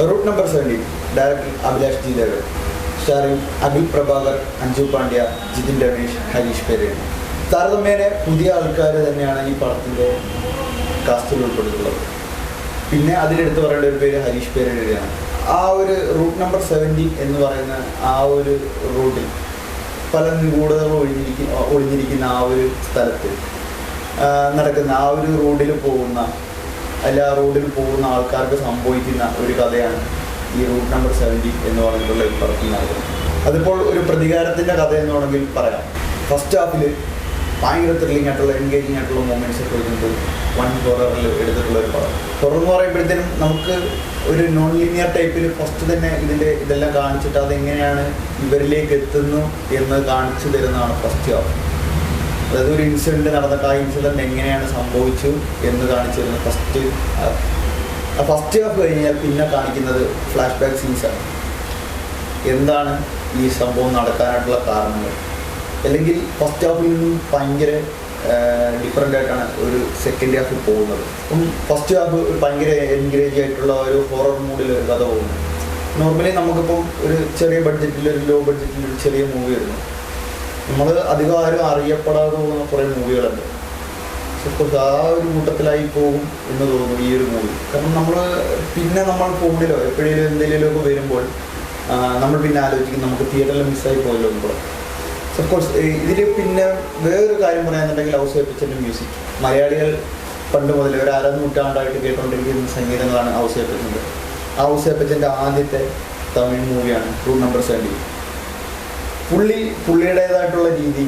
Route number seventeen director Abhilash G Devan starring Akhil Prabhakar Anju Pandya Jithin Ramesh Harish പേര് താരതമ്യേന പുതിയ ആൾക്കാർ തന്നെയാണ് ഈ പടത്തിന്റെ കാസ്റ്റിൽ ഉൾപ്പെടുത്തുള്ളത് പിന്നെ അതിലെടുത്ത് പറയേണ്ട ഒരു പേര് ഹരീഷ് പേരേഴയാണ് ആ ഒരു റൂട്ട് നമ്പർ സെവന്റീൻ എന്ന് പറയുന്ന ആ ഒരു റൂട്ടിൽ പല നിഗൂഢതകൾ ഒഴിഞ്ഞിരിക്കുന്ന ആ ഒരു സ്ഥലത്ത് നടക്കുന്ന ആ ഒരു റോഡിൽ പോകുന്ന അല്ല റോഡിൽ പോകുന്ന ആൾക്കാർക്ക് സംഭവിക്കുന്ന ഒരു കഥയാണ് ഈ റൂട്ട് നമ്പർ സെവന്റി എന്ന് പറഞ്ഞിട്ടുള്ള ഈ പടത്തിൽ നടക്കുന്നത് അതിപ്പോൾ ഒരു പ്രതികാരത്തിന്റെ കഥ എന്ന് വേണമെങ്കിൽ പറയാം. ഫസ്റ്റ് ഹാഫിൽ ഭയങ്കര ത്രില്ലിംഗ് ആയിട്ടുള്ള എൻഗേജിങ് ആയിട്ടുള്ള മൂമെന്റ്സ് ഒക്കെ വരുന്നത് വൺ ഹൊററിൽ എടുത്തിട്ടുള്ള ഒരു പടം. ഹൊറർ എന്ന് പറയുമ്പോഴത്തേനും നമുക്ക് ഒരു നോൺ ലീനിയർ ടൈപ്പിൽ ഫസ്റ്റ് തന്നെ ഇതിന്റെ ഇതെല്ലാം കാണിച്ചിട്ട് അതെങ്ങനെയാണ് ഇവരിലേക്ക് എത്തുന്നു എന്ന് കാണിച്ചു തരുന്നതാണ് ഫസ്റ്റ് ഹാഫ് അതായത് ഒരു ഇൻസിഡന്റ് നടന്നിട്ട് ആ ഇൻസിഡന്റ് എങ്ങനെയാണ് സംഭവിച്ചു എന്ന് കാണിച്ചു ഫസ്റ്റ് ഫസ്റ്റ് ഹാഫ് കഴിഞ്ഞാൽ പിന്നെ കാണിക്കുന്നത് ഫ്ലാഷ് ബാക്ക് സീൻസാണ് എന്താണ് ഈ സംഭവം നടക്കാനായിട്ടുള്ള കാരണങ്ങൾ? അല്ലെങ്കിൽ ഫസ്റ്റ് ഹാഫിൽ നിന്നും ഭയങ്കര ഡിഫറെന്റ് ആയിട്ടാണ് ഒരു സെക്കൻഡ് ഹാഫിൽ പോകുന്നത്. അപ്പം ഫസ്റ്റ് ഹാഫ് ഭയങ്കര എൻകറേജ് ആയിട്ടുള്ള ഒരു ഹൊറർ മൂഡിൽ കഥ പോകുന്നു. നോർമലി നമുക്കിപ്പം ഒരു ചെറിയ ബഡ്ജറ്റിൽ ഒരു ലോ ബഡ്ജറ്റിൽ ഒരു ചെറിയ മൂവി വരുന്നു. നമ്മൾ അധികം ആരും അറിയപ്പെടാതെ പോകുന്ന കുറേ മൂവികളുണ്ട്. സപ്പോസ് ആ ഒരു കൂട്ടത്തിലായി പോകും എന്ന് തോന്നുന്നു ഈ ഒരു മൂവി. കാരണം നമ്മൾ പിന്നെ നമ്മൾ ഫോണിലോ എപ്പോഴേലും എന്തെങ്കിലുമൊക്കെ വരുമ്പോൾ നമ്മൾ പിന്നെ ആലോചിക്കും നമുക്ക് തിയേറ്ററിൽ മിസ്സായി പോയല്ലോ എന്ന് സപ്പോസ് ഇതിൽ പിന്നെ വേറൊരു കാര്യം പറയാന്നുണ്ടെങ്കിൽ ഔസേപ്പിച്ചന്റെ മ്യൂസിക് മലയാളികൾ പണ്ട് മുതൽ ഒരു അര നൂറ്റാണ്ടായിട്ട് കേട്ടുകൊണ്ടിരിക്കുന്ന സംഗീതങ്ങളാണ് ഔസേപ്പച്ചന്റെ ആ ഔസേപ്പച്ചന്റെ ആദ്യത്തെ തമിഴ് മൂവിയാണ് റൂം നമ്പർ സെവന്റി പുള്ളി പുള്ളിയുടേതായിട്ടുള്ള രീതി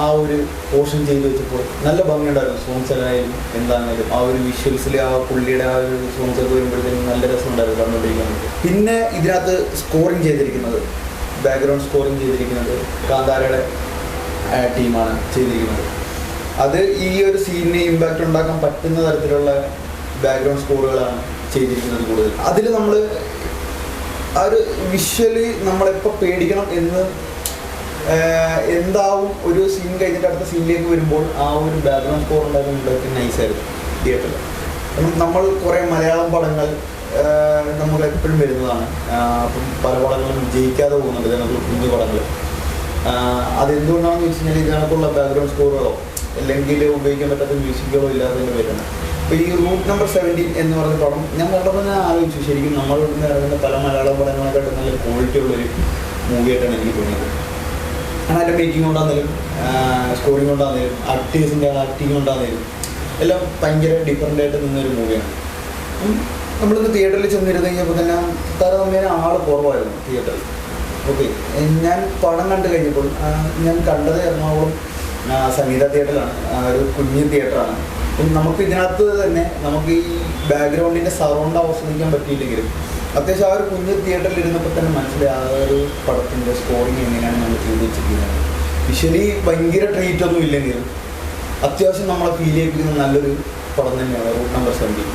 ആ ഒരു പോർഷൻ ചെയ്ത് വെച്ചപ്പോൾ നല്ല ഭംഗിയുണ്ടായിരുന്നു. സോങ്സിലായാലും എന്താണെങ്കിലും ആ ഒരു വിഷ്വൽസിൽ ആ പുള്ളിയുടെ ആ ഒരു സോങ്സ് ഒക്കെ വരുമ്പോഴത്തേക്കും നല്ല രസമുണ്ടായിരുന്നു കണ്ടുകൊണ്ടിരിക്കാൻ വേണ്ടി. പിന്നെ ഇതിനകത്ത് സ്കോറിങ് ചെയ്തിരിക്കുന്നത് ബാക്ക്ഗ്രൗണ്ട് സ്കോറിങ് ചെയ്തിരിക്കുന്നത് കാന്താരയുടെ ടീമാണ് ചെയ്തിരിക്കുന്നത്. അത് ഈ ഒരു സീനിന് ഇമ്പാക്റ്റ് ഉണ്ടാക്കാൻ പറ്റുന്ന തരത്തിലുള്ള ബാക്ക്ഗ്രൗണ്ട് സ്കോറുകളാണ് ചെയ്തിരിക്കുന്നത് കൂടുതൽ. അതിൽ നമ്മൾ ആ ഒരു വിഷ്വലി നമ്മളെപ്പോൾ പേടിക്കണം എന്ന് എന്താവും? ഒരു സീൻ കഴിഞ്ഞിട്ട് അടുത്ത സീനിലേക്ക് വരുമ്പോൾ ആ ഒരു ബാക്ക്ഗ്രൗണ്ട് സ്കോർ ഉണ്ടാക്കുന്നുണ്ടാക്കി നൈസായിരുന്നു തിയേറ്ററിൽ നമ്മൾ കുറേ മലയാളം പടങ്ങൾ നമ്മൾ എപ്പോഴും വരുന്നതാണ്. അപ്പം പല പടങ്ങളും ജയിക്കാതെ പോകുന്നുണ്ട്. ഇതിനകത്ത് കുഞ്ഞു പടങ്ങൾ. അതെന്തുകൊണ്ടാണെന്ന് വെച്ച് കഴിഞ്ഞാൽ ഇതിനകത്തുള്ള ബാക്ക്ഗ്രൗണ്ട് സ്കോറുകളോ അല്ലെങ്കിൽ ഉപയോഗിക്കാൻ പറ്റാത്ത മ്യൂസിക്കുകളോ ഇല്ലാത്തതിന്റെ പേരാണ് അപ്പോൾ ഈ റൂട്ട് നമ്പർ സെവന്റീൻ എന്ന് പറഞ്ഞ പടം ഞാൻ കണ്ടപ്പോൾ ഞാൻ ആലോചിച്ചു ശരിക്കും നമ്മൾ ഇറങ്ങുന്ന പല മലയാളം പടങ്ങളെക്കാട്ടും നല്ല ക്വാളിറ്റി ഉള്ളൊരു മൂവിയായിട്ടാണ് എനിക്ക് തോന്നിയത്. അതിന്റെ മേക്കിംഗ് കൊണ്ടാന്നേലും സ്കോറിംഗ് കൊണ്ടാന്നേലും ആക്ടേഴ്സിന്റെ ആക്ടിങ് കൊണ്ടാന്നേലും എല്ലാം ഭയങ്കര ഡിഫറെന്റ് ആയിട്ട് നിന്നൊരു മൂവിയാണ് നമ്മളിന്ന് തിയേറ്ററിൽ ചെന്നിരുന്ന് കഴിഞ്ഞപ്പോൾ തന്നെ താരതമ്യേന ആൾ കുറവായിരുന്നു തിയേറ്ററിൽ ഓക്കെ ഞാൻ പടം കണ്ടു കഴിഞ്ഞപ്പോൾ ഞാൻ കണ്ടത് എറണാകുളം സംഗീത തിയേറ്ററിലാണ് ഒരു കുഞ്ഞു തിയേറ്ററാണ് നമുക്ക് ഇതിനകത്ത് തന്നെ നമുക്ക് ഈ ബാക്ക്ഗ്രൗണ്ടിന്റെ സറൗണ്ട് ആസ്വദിക്കാൻ പറ്റിയില്ലെങ്കിലും അത്യാവശ്യം ആ ഒരു കുഞ്ഞ് തിയേറ്ററിൽ ഇരുന്നപ്പോൾ തന്നെ മനസ്സിലായി ആ ഒരു പടത്തിന്റെ സ്കോറിങ് എങ്ങനെയാണ് നമ്മൾ ചെയ്ത് വെച്ചിരിക്കുന്നത് വിഷ്വലി ഭയങ്കര ട്രീറ്റ് ഒന്നും ഇല്ലെങ്കിലും അത്യാവശ്യം നമ്മളെ ഫീൽ ചെയ്യിപ്പിക്കുന്ന നല്ലൊരു പടം തന്നെയാണ് റൂട്ട് നമ്പർ സെവന്റീൻ